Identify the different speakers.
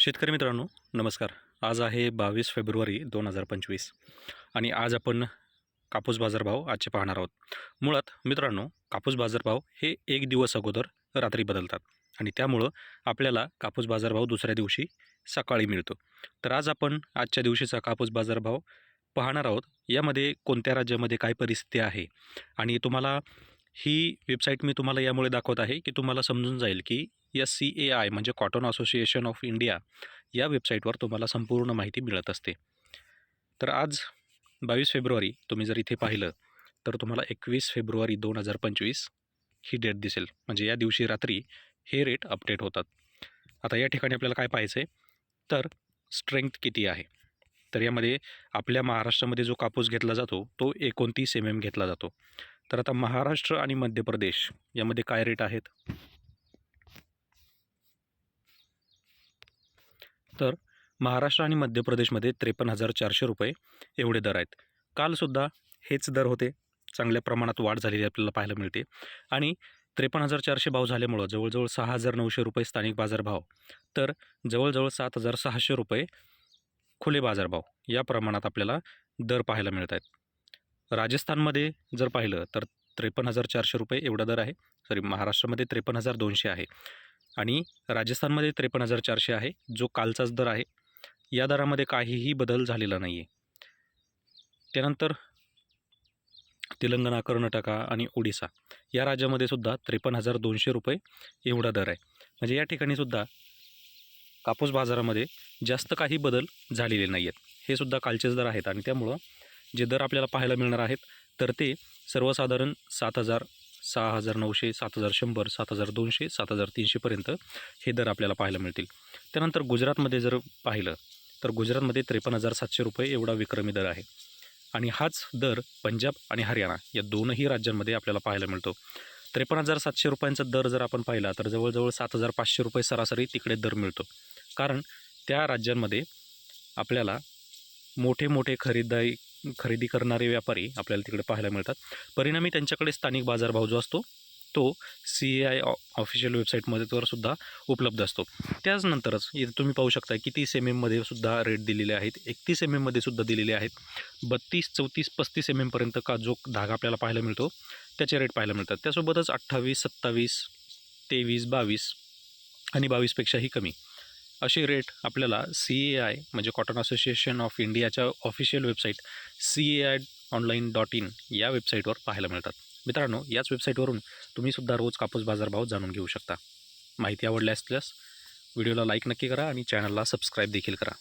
Speaker 1: शेतकरी मित्रांनो नमस्कार. आज आहे बावीस फेब्रुवारी दोन हजार पंचवीस आणि आज आपण कापूस बाजारभाव आजचे पाहणार आहोत. मुळात मित्रांनो कापूस बाजारभाव हे एक दिवस अगोदर रात्री बदलतात आणि त्यामुळं आपल्याला कापूस बाजारभाव दुसऱ्या दिवशी सकाळी मिळतो. तर आज आपण आजच्या दिवशीचा कापूस बाजारभाव पाहणार आहोत. यामध्ये कोणत्या राज्यामध्ये काय परिस्थिती आहे आणि तुम्हाला ही वेबसाईट मी तुम्हाला यामुळे दाखवत आहे की तुम्हाला समजून जाईल की एस सी ए आय म्हणजे कॉटन असोसिएशन ऑफ इंडिया या वेबसाईटवर तुम्हाला संपूर्ण माहिती मिळत असते. तर आज बावीस फेब्रुवारी तुम्ही जर इथे पाहिलं तर तुम्हाला एकवीस फेब्रुवारी दोन हजार पंचवीस ही डेट दिसेल. म्हणजे या दिवशी रात्री हे रेट अपडेट होतात. आता या ठिकाणी आपल्याला काय पाहायचं आहे तर स्ट्रेंथ किती आहे? तर यामध्ये आपल्या महाराष्ट्रामध्ये जो कापूस घेतला जातो तो एकोणतीस एम एम घेतला जातो. तर आता महाराष्ट्र आणि मध्य प्रदेश यामध्ये काय रेट आहेत? तर महाराष्ट्र आणि मध्य प्रदेशमध्ये त्रेपन्न हजार चारशे रुपये एवढे दर आहेत. कालसुद्धा हेच दर होते. चांगल्या प्रमाणात वाढ झालेली आपल्याला पाहायला मिळते. आणि त्रेपन्न हजार चारशे भाव झाल्यामुळं जवळजवळ सहा हजार नऊशे रुपये स्थानिक बाजारभाव तर जवळजवळ सात हजार सहाशे रुपये खुले बाजारभाव या प्रमाणात आपल्याला दर पाहायला मिळत आहेत. राजस्थानमध्ये जर पाहिलं तर त्रेपन्न हजार चारशे रुपये एवढा दर आहे. सॉरी महाराष्ट्रामध्ये त्रेपन्न हजार दोनशे आहे. आणि राजस्थानमध्ये त्रेपन्न हजार चारशे आहे जो कालचाच दर आहे. या दरामध्ये काहीही बदल झालेला नाही आहे त्यानंतर तेलंगणा कर्नाटका आणि ओडिसा या राज्यामध्ये सुद्धा त्रेपन्न हजार दोनशे रुपये एवढा दर आहे. म्हणजे या ठिकाणी सुद्धा कापूस बाजारामध्ये जास्त काही बदल झालेले नाही आहेत हे सुद्धा कालचेच दर आहेत आणि त्यामुळं जे दर आपल्याला पाहायला मिळणार आहेत तर ते सर्वसाधारण सात हजार सहा हजार नऊशे सात हजार शंभर सात हजार दोनशे सात हजार तीनशेपर्यंत हे दर आपल्याला पाहायला मिळतील. त्यानंतर गुजरातमध्ये जर पाहिलं तर गुजरातमध्ये त्रेपन्न हजार सातशे रुपये एवढा विक्रमी दर आहे. आणि हाच दर पंजाब आणि हरियाणा या दोनही राज्यांमध्ये आपल्याला पाहायला मिळतो. त्रेपन्न हजार सातशे रुपयांचा दर जर आपण पाहिला तर जवळजवळ सात हजार पाचशे रुपये सरासरी तिकडे दर मिळतो. कारण त्या राज्यांमध्ये आपल्याला मोठे मोठे खरेदी खरेदी करणारे व्यापारी आपल्याला तिकडे पाहायला मिळतात. परिणामी त्यांच्याकडे स्थानिक बाजारभाव जो असतो तो सी ए आय ऑफिशियल वेबसाईटमध्ये तर सुद्धा उपलब्ध असतो. त्याचनंतरच इथे तुम्ही पाहू शकता की तीस एम एममध्ये सुद्धा रेट दिलेले आहेत. एकतीस एम एममध्ये सुद्धा दिलेले आहेत. बत्तीस चौतीस पस्तीस एम एमपर्यंत का जो धागा आपल्याला पाहायला मिळतो त्याचे रेट पाहायला मिळतात. त्यासोबतच अठ्ठावीस सत्तावीस तेवीस बावीस आणि बावीसपेक्षाही कमी. असे रेट आपल्याला सी ए आय म्हणजे कॉटन असोसिएशन ऑफ इंडियाच्या official website C A I online dot in या वेबसाईटवर पाहायला मिळतात. मित्रांनो याच वेबसाईटवरून तुम्हीसुद्धा रोज कापूस बाजारभाव जाणून घेऊ शकता. माहिती आवडली असल्यास व्हिडिओला लाईक नक्की करा आणि चॅनलला सबस्क्राईब देखील करा.